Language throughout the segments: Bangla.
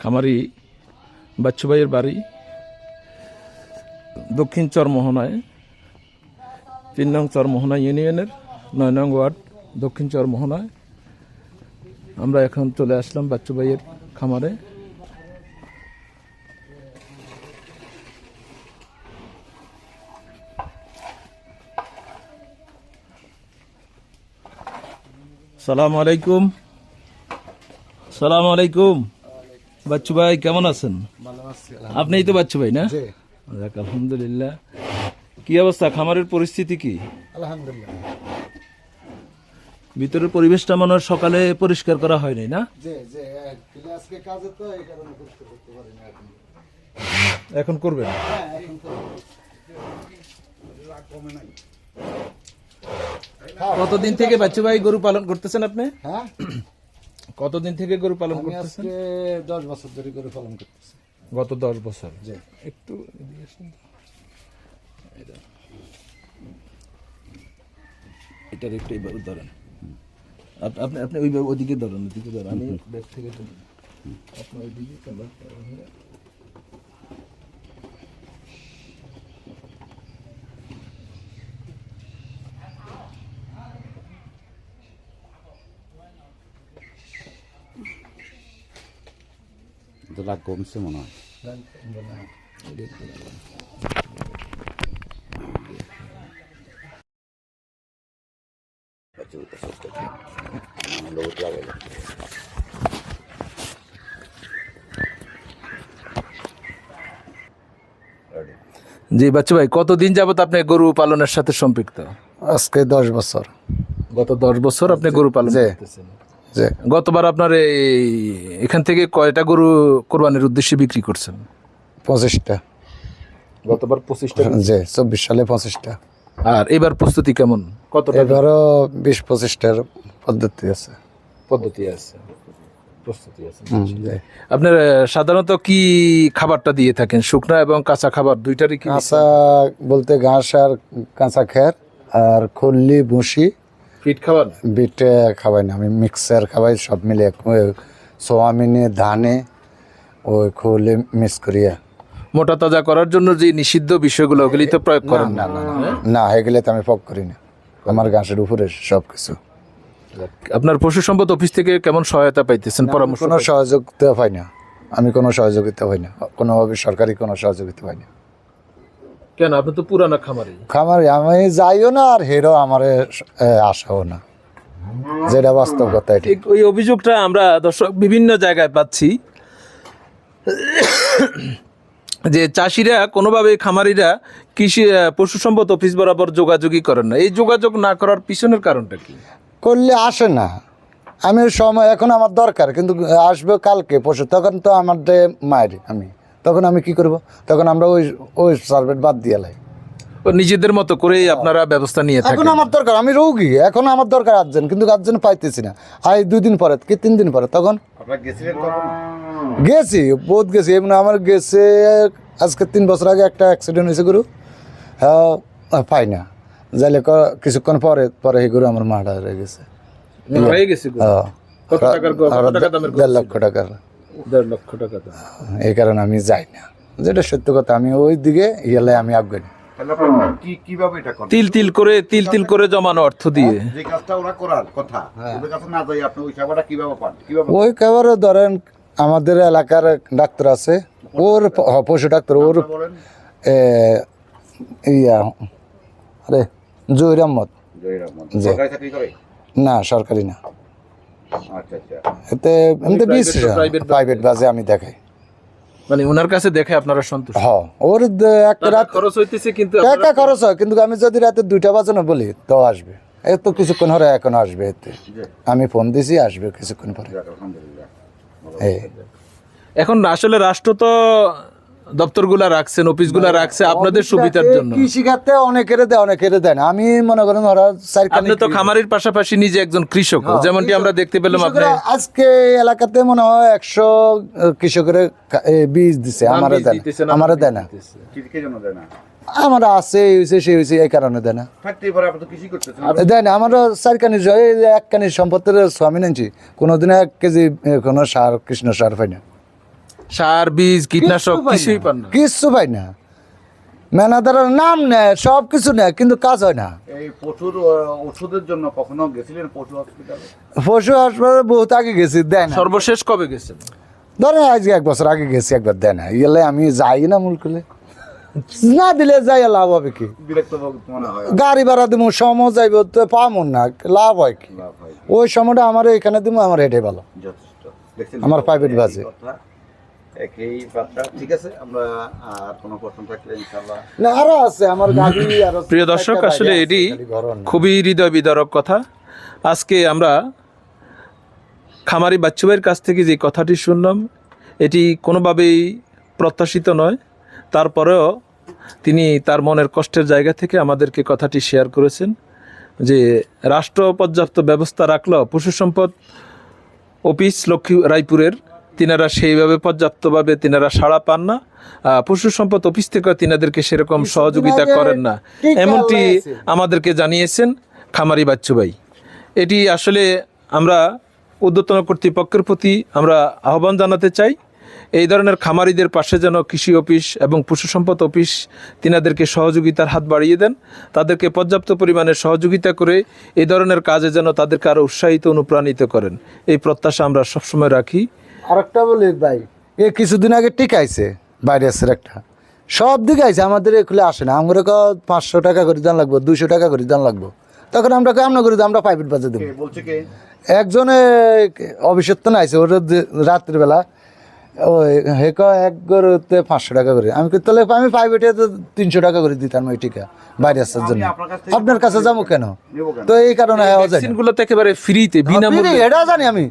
খামারি বাচ্চুভাইয়ের বাড়ি, দক্ষিণ চরমোহনায়, তিন নং চরমোহনা ইউনিয়নের, নয় নং ওয়ার্ড দক্ষিণ চরমোহনায়। আমরা এখন চলে আসলাম বাচ্চুভাইয়ের খামারে। সালাম আলাইকুম। সালাম আলাইকুম। বাচ্চু ভাই কেমন আছেন? আপনিই তো বাচ্চু ভাই না? যাক, আলহামদুলিল্লাহ। কি অবস্থা? খামারের পরিস্থিতি কি? আলহামদুলিল্লাহ। ভিতরের পরিবেশটা মনে হয় সকালে পরিষ্কার করা হয়নি না? এখন। করবেন? হ্যাঁ কতদিন থেকে বাচ্চু ভাই গরু পালন করতেছেন আপনি? হ্যাঁ? কতদিন থেকে গরু পালন আমি করতেছেন? আজকে দশ বছর ধরে গরু পালন করতেছি। গত দশ বছর। জি। একটু এদিকে আসুন তো। এটার একটু এইভাবে ধরেন। আপ- আপনি আপনি ওইভাবে ওদিকে ধরেন ওদিকে ধরেন। আমি ব্যাগ থেকে ধরি। আপনি ওইদিকে কমছে মনে হয়। জি বাচ্চু ভাই কতদিন যাবত আপনি গরু পালনের সাথে সম্পৃক্ত? আজকে দশ বছর। গত দশ বছর আপনি গরু পালন করতেছেন। যে গতবার আপনার এই এখান থেকে কয়টা গরু কোরবানির উদ্দেশ্যে বিক্রি করছেন? পঁচিশটা। গতবার পঁচিশটা যে চব্বিশ সালে পঁচিশটা। আর এবার প্রস্তুতি কেমন? কতটা? এবারও বিশ পঁচিশটার পদ্ধতি আছে। পদ্ধতি আছে। প্রস্তুতি আছে আপনার সাধারণত কি খাবারটা দিয়ে থাকেন? শুকনা এবং কাঁচা খাবার দুইটারই কি কাঁচা বলতে ঘাস আর কাঁচা খের আর খল্লি ভুসি ফিট খাবার বিট খাবাই না আমি মিক্সার খাবাই সব মিলে সোয়াবিনে ধানে ওই খোলে মিক্স করিয়া মোটা তাজা করার জন্য যে নিষিদ্ধ বিষয়গুলো ওগুলি তো প্রয়োগ করেন না? না এগুলো তো আমি পক করি না। আমার ঘাসের উপরে সব কিছু আপনার পশু সম্পদ অফিস থেকে কেমন সহায়তা পাইতেছেন পরামর্শ কোনো সহযোগিতা পাই না। আমি কোনো সহযোগিতা পাই না। কোনোভাবে সরকারি কোনো সহযোগিতা পাই না। কেন? আপনি তো পুরানা খামারি। খামারি আমি যাইও না আর হেরো আমার আসাও না। যেটা বাস্তব কথা ঠিক ওই অভিযোগটা আমরা দর্শক বিভিন্ন জায়গায় পাচ্ছি। যে চাষিরা কোনোভাবে খামারিরা কৃষি পশু সম্পদ অফিস বরাবর যোগাযোগই করেন না। এই যোগাযোগ না করার পিছনের কারণটা কি? করলে আসে না। আমি সময় এখন আমার দরকার কিন্তু আসবে কালকে পরশু তখন তো আমার দে মায়ের আমি তখন আমি কি করব? তখন আমরা ওই ওই সার্ভেট বাদ দিয়ে লাই। ও নিজেদের মতো করেই আপনারা ব্যবস্থা নিয়ে থাকেন। এখন আমার দরকার আমি রোগী এখন আমার দরকার আটজন কিন্তু আটজন পাইতেছি না। আই দুই দিন পরে কি তিন দিন পরে তখন? গেছি বহুত গেছি। এমনি আমার গেছে আজকে তিন বছর আগে একটা অ্যাক্সিডেন্ট হয়েছে গরু। হ্যাঁ পাই না। যাইলে কিছুক্ষণ পরে পরে এই গরু আমার মারা হয়ে গেছে হয়ে। গেছে। হ্যাঁ। গরু দেড় লক্ষ টাকার। দেড় লক্ষ টাকা দাম। এই কারণে আমি যাই না। যেটা সত্য কথা আমি ওই দিকে গেলে আমি আজ্ঞানী তাহলে আপনারা কি কীভাবে এটা করেন তিল তিল করে তিল তিল করে জমানো অর্থ দিয়ে। যে কাজটা ওরা করার কথা ওদের কাছে না যাই আপনি ওই খাবারটা কীভাবে পান? কীভাবে ওই খাবারও ধরেন আমাদের এলাকার ডাক্তার আছে। ওর পশু ডাক্তার? ওর ইয়া আরে জহির আহমদ। না সরকারি না। এতে এমনি বিশ private প্রাইভেট বাজে আমি দেখাই। মানে ওনার কাছে দেখে আপনারা সন্তুষ্ট? হ ওর দ- একটা রাত খরচ হইতেছে কিন্তু টাকা খরচ হয় কিন্তু আমি যদি রাতে দুইটা বাজানো বলি তো আসবে। এই তো কিছুক্ষণ হরে এখন আসবে এতে। আমি ফোন দিছি আসবে কিছুক্ষণ পরে। এই। এখন আসলে রাষ্ট্র তো দপ্তরগুলা রাখছেন অফিসগুলা রাখছে আপনাদের সুবিধার জন্য। কৃষি খাতে অনেকের দেয় অনেকের দেয় না। আমি মনে করেন ওরা আপনি তো খামারের পাশাপাশি নিজে একজন কৃষক যেমনটি আমরা দেখতে পেলাম আপনি। আজকে এলাকাতে মনে হয় একশো কৃষকের বীজ দিছে আমার বীজ দেয় দিতেছে না না, আমার দেয় না। কি কি জন্য দেয় না? আমার আছে হয়েছে হয়েছে এই কারণে দেয় না। দেয় না আমার এক কানি সম্পত্তির স্বামী নাইছি কোনোদিন এক কেজি কোনো সার কৃষ্ণ সার পাই না। সার বীজ কীটনাশক কিচ্ছু পাই কিছুই না। পান না। কিচ্ছু পাই না। ম্যানেজারের নাম নেয় সব কিছু নেয় কিন্তু কাজ হয় না। এই পশুর ওষুধের জন্য কখনো গেছিলেন পশু হসপিটালে পশু হাসপাতালে বহুত আগে গেছি দেয় না। সর্বশেষ কবে গেছেন? ধরেন আজকে এক বছর আগে গেছি একবার দেয় না। ইয়েলে আমি যাই না মুলকুলে না দিলে যাই লাভ হবে কি? বিরক্ত মনে হয়। গাড়ি ভাড়া দিব সময় যাইব তো পাবো না লাভ হয় কি? ওই সময়টা আমার এখানে দিব আমার হেঁটে ভালো। আমার প্রাইভেট বাসে। কথা, একই বার্তা। ঠিক আছে আমরা আর কোনো প্রশ্ন থাকলে ইনশাল্লাহ না আরও আছে আমার গাড়ি আরও প্রিয় দর্শক আসলে এটি। খুবই হৃদয় বিদারক কথা। আজকে আমরা খামারি বাচ্চুভাইয়ের কাছ থেকে যে কথাটি শুনলাম এটি কোনোভাবেই প্রত্যাশিত নয়। তারপরেও তিনি তার মনের কষ্টের জায়গা থেকে আমাদেরকে কথাটি শেয়ার করেছেন যে রাষ্ট্র পর্যাপ্ত ব্যবস্থা রাখলেও পশু সম্পদ অফিস লক্ষ্মী রায়পুরের তিনারা সেইভাবে পর্যাপ্তভাবে তিনারা সাড়া পান না। পশু সম্পদ অফিস থেকে তিনাদেরকে সেরকম সহযোগিতা করেন না। এমনটি আমাদেরকে জানিয়েছেন খামারি বাচ্চুভাই এটি আসলে আমরা উদ্যতন কর্তৃপক্ষের প্রতি আমরা আহ্বান জানাতে চাই এই ধরনের খামারিদের পাশে যেন কৃষি অফিস এবং পশু সম্পদ অফিস তিনাদেরকে সহযোগিতার হাত বাড়িয়ে দেন। তাদেরকে পর্যাপ্ত পরিমাণে সহযোগিতা করে এই ধরনের কাজে যেন তাদেরকে আরও উৎসাহিত অনুপ্রাণিত করেন। এই প্রত্যাশা আমরা সবসময় রাখি। আরেকটা বলি ভাই এ কিছুদিন আগে টিকাইছে ভাইরাসের একটা সব দিকে আইছে আমাদের এগুলো আসে না। আমরা পাঁচশো টাকা করে দান লাগবো দুশো টাকা করে দান লাগবো। তখন আমরা কেমন করে আমরা প্রাইভেট বাজে দেবো। একজনে অভিষেক তো নাইছে ওটা রাত্রিবেলা ওই হেক এক গরুতে পাঁচশো টাকা করে। আমি তাহলে আমি প্রাইভেটে তো তিনশো টাকা করে দিতাম ওই টিকা ভাইরাসের জন্য। আপনার কাছ আপনার কাছে যাব কেন? তো এই কারণে হ্যাঁ, একেবারে ফ্রিতে বিনামূল্যে বিনামূল্যে। এটা জানি আমি।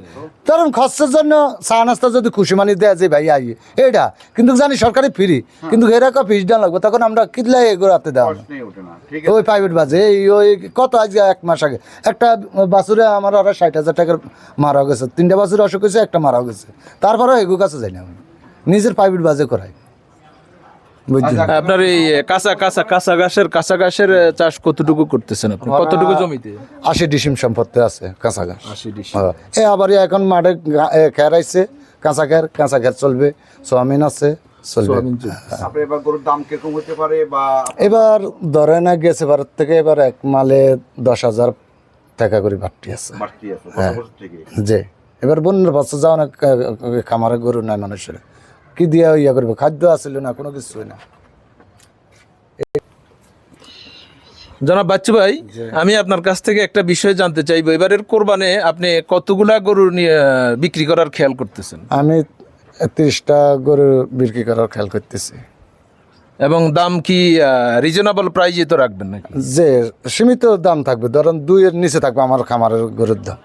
কারণ খরচের জন্য চা নাস্তা যদি খুশি মানি দেয় যে ভাই আই এটা কিন্তু জানি সরকারি ফ্রি কিন্তু এরা এরকম ফিস ডান লাগবে তখন আমরা কিতলাই এগুলো হাতে দেওয়া না। প্রশ্নই ওঠে না ঠিক আছে। ওই প্রাইভেট বাজে এই ওই কত আজ এক মাস আগে? একটা বাছুরে আমার ওরা ষাট হাজার টাকার মারা গেছে। তিনটা বাছুর অসুখ হয়েছে একটা মারা গেছে। তারপরেও এগু কাছে যাই না আমি নিজের প্রাইভেট বাজে করাই বুঝছেন আপনার এই কাঁচা কাঁচা কাঁচা ঘাসের কাঁচা ঘাসের চাষ কতটুকু করতেছেন আপনি? কতটুকু জমিতে? আশি ডিসিম সম্পত্তি আছে কাঁচা ঘাস আশি হ্যাঁ। এ আবার এখন মাঠে খের আইছে কাঁচা খের কাঁচা খের চলবে সোয়াবিন আছে চলবে। এবার গরুর দাম পারে বা এবার ধরে না গেছে ভারত থেকে এবার এক মালে দশ হাজার টাকা করে বাড়তি আছে। হ্যাঁ। যে এবার বন্যার বছর যাও না খামারে গরু নাই মানুষের। কি দিয়া ইয়া করবে? খাদ্য আসলে না কোনো কিছুই না। জনাব বাচ্চু ভাই আমি আপনার কাছ থেকে একটা বিষয় জানতে চাইব। এবারের কোরবানে আপনি কতগুলা গরু নিয়ে বিক্রি করার খেয়াল করতেছেন? আমি তিরিশটা গরু বিক্রি করার খেয়াল করতেছি। এবং দাম কি রিজনেবল প্রাইজে তো রাখবেন নাকি? যে সীমিত দাম থাকবে। ধরেন দুইয়ের নিচে থাকবে আমার খামারের গরুর দাম।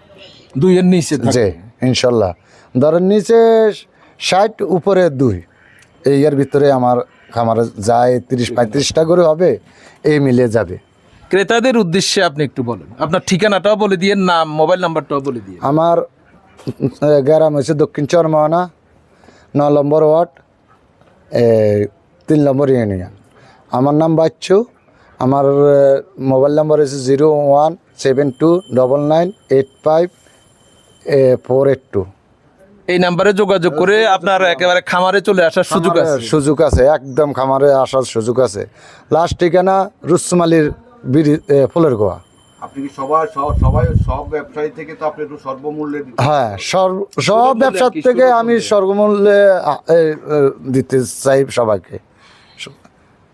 দুইয়ের নিচে। যে ইনশাল্লাহ। ধরেন নিচে ষাট উপরে দুই। এই এর ভিতরে আমার খামারে যায় তিরিশ পঁয়ত্রিশটা করে হবে এই মিলে যাবে। ক্রেতাদের উদ্দেশ্যে আপনি একটু বলেন। আপনার ঠিকানাটাও বলে দিয়ে নাম মোবাইল নাম্বারটাও বলে দিয়ে। আমার গ্রাম হচ্ছে দক্ষিণ চরমানা ন নম্বর ওয়ার্ড তিন নম্বর ইউনিয়ন। আমার নাম বাচ্চু আমার মোবাইল নাম্বার হচ্ছে zero one seven two double nine eight five four eight two এই নাম্বারে যোগাযোগ করে আপনার একেবারে খামারে চলে আসার সুযোগ আছে। সুযোগ আছে একদম খামারে আসার সুযোগ আছে। লাস্ট ঠিকানা রুসমালির বিড়ি এ, ফুলের গোয়া। আপনি কি সবার সব- সবাই সব ব্যবসায়ী থেকে তো আপনি একটু সর্বমূল্যে হ্যাঁ সব ব্যবসার থেকে আমি সর্বমূল্যে দিতে চাই সবাইকে।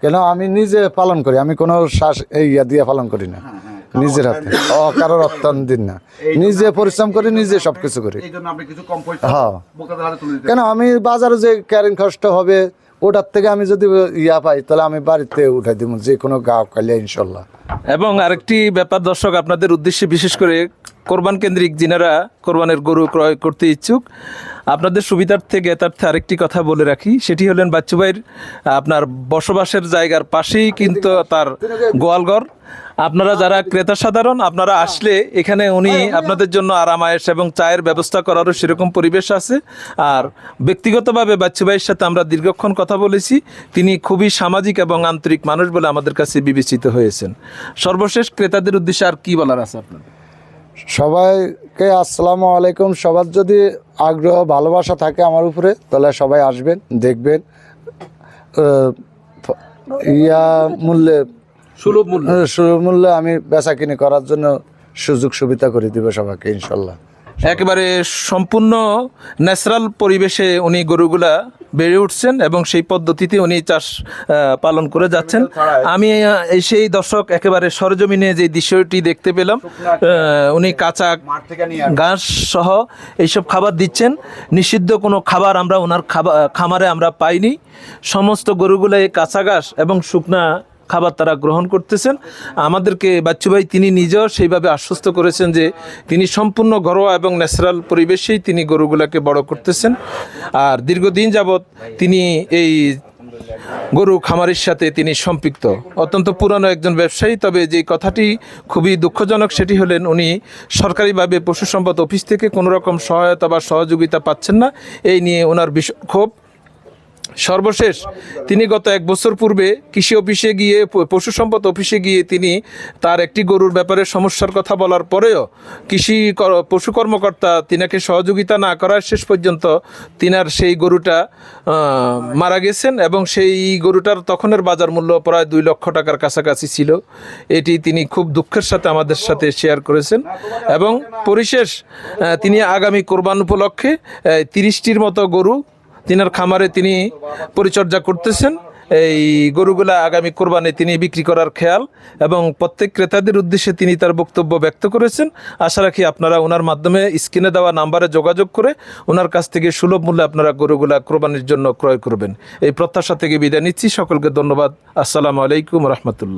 কেন আমি নিজে পালন করি আমি কোনো শ্বাস ইয়া দিয়ে পালন করি না। নিজের হাতে। ও কারোর অত্যন্ত দিন না। নিজে পরিশ্রম করি নিজে সব কিছু করি হ্যাঁ। কেন? আমি বাজারে যে ক্যারিং খরচটা হবে ওটার থেকে আমি যদি ইয়া পাই তাহলে আমি বাড়িতে উঠাই দিব যে কোনো গাও কালিয়া ইনশাল্লাহ। এবং আরেকটি ব্যাপার দর্শক আপনাদের উদ্দেশ্যে বিশেষ করে কোরবান কেন্দ্রিক যিনারা কোরবানের গরু ক্রয় করতে ইচ্ছুক, আপনাদের সুবিধার্থে জ্ঞাতার্থে আরেকটি কথা বলে রাখি। সেটি হলেন বাচ্চুভাইয়ের আপনার বসবাসের জায়গার পাশেই কিন্তু তার গোয়ালঘর। আপনারা যারা ক্রেতা সাধারণ, আপনারা আসলে এখানে উনি আপনাদের জন্য আরামায়েশ এবং চায়ের ব্যবস্থা করারও সেরকম পরিবেশ আছে। আর ব্যক্তিগতভাবে বাচ্চুভাইয়ের সাথে আমরা দীর্ঘক্ষণ কথা বলেছি। তিনি খুবই সামাজিক এবং আন্তরিক মানুষ বলে আমাদের কাছে বিবেচিত হয়েছেন। সর্বশেষ ক্রেতাদের উদ্দেশ্যে আর কি বলার আছে আপনার সবাইকে আসসালামু আলাইকুম। সবার যদি আগ্রহ ভালোবাসা থাকে আমার উপরে তাহলে সবাই আসবেন দেখবেন। ইয়া মূল্যে সুলভ মূল্য। সুলভ মূল্যে আমি বেচা কিনি করার জন্য সুযোগ সুবিধা করে দিব সবাইকে ইনশাল্লাহ। একেবারে সম্পূর্ণ ন্যাচারাল পরিবেশে উনি গরুগুলা বেড়ে উঠছেন এবং সেই পদ্ধতিতে উনি চাষ পালন করে যাচ্ছেন। আমি এই সেই দর্শক একেবারে সরজমিনে যে দৃশ্যটি দেখতে পেলাম উনি কাঁচা ঘাস সহ এইসব খাবার দিচ্ছেন। নিষিদ্ধ কোনো খাবার আমরা ওনার খাবার খামারে আমরা পাইনি। সমস্ত গরুগুলো এই কাঁচা ঘাস এবং শুকনা খাবার তারা গ্রহণ করতেছেন। আমাদেরকে বাচ্চু ভাই তিনি নিজেও সেইভাবে আশ্বস্ত করেছেন যে তিনি সম্পূর্ণ ঘরোয়া এবং ন্যাচারাল পরিবেশেই তিনি গরুগুলাকে বড় করতেছেন। আর দীর্ঘদিন যাবৎ তিনি এই গরু খামারের সাথে তিনি সম্পৃক্ত। অত্যন্ত পুরনো একজন ব্যবসায়ী, তবে যে কথাটি খুবই দুঃখজনক সেটি হলেন উনি সরকারিভাবে পশু সম্পদ অফিস থেকে কোনো রকম সহায়তা বা সহযোগিতা পাচ্ছেন না। এই নিয়ে ওনার ক্ষোভ সর্বশেষ, তিনি গত এক বছর পূর্বে কৃষি অফিসে গিয়ে পশু সম্পদ অফিসে গিয়ে তিনি তার একটি গরুর ব্যাপারে সমস্যার কথা বলার পরেও কৃষি পশু কর্মকর্তা তিনাকে সহযোগিতা না করার শেষ পর্যন্ত তিনার সেই গরুটা মারা গেছেন এবং সেই গরুটার তখনের বাজার মূল্য প্রায় দুই লক্ষ টাকার কাছাকাছি ছিল। এটি তিনি খুব দুঃখের সাথে আমাদের সাথে শেয়ার করেছেন এবং পরিশেষ তিনি আগামী কোরবান উপলক্ষে তিরিশটির মতো গরু তিনার খামারে তিনি পরিচর্যা করতেছেন। এই গরুগুলা আগামী কোরবানি তিনি বিক্রি করার খেয়াল এবং প্রত্যেক ক্রেতাদের উদ্দেশ্যে তিনি তার বক্তব্য ব্যক্ত করেছেন। আশা রাখি আপনারা ওনার মাধ্যমে স্ক্রিনে দেওয়া নাম্বারে যোগাযোগ করে ওনার কাছ থেকে সুলভ মূল্যে আপনারা গরুগুলা কোরবানির জন্য ক্রয় করবেন। এই প্রত্যাশা থেকে বিদায় নিচ্ছি। সকলকে ধন্যবাদ। আসসালামু আলাইকুম রহমতুল্লাহ।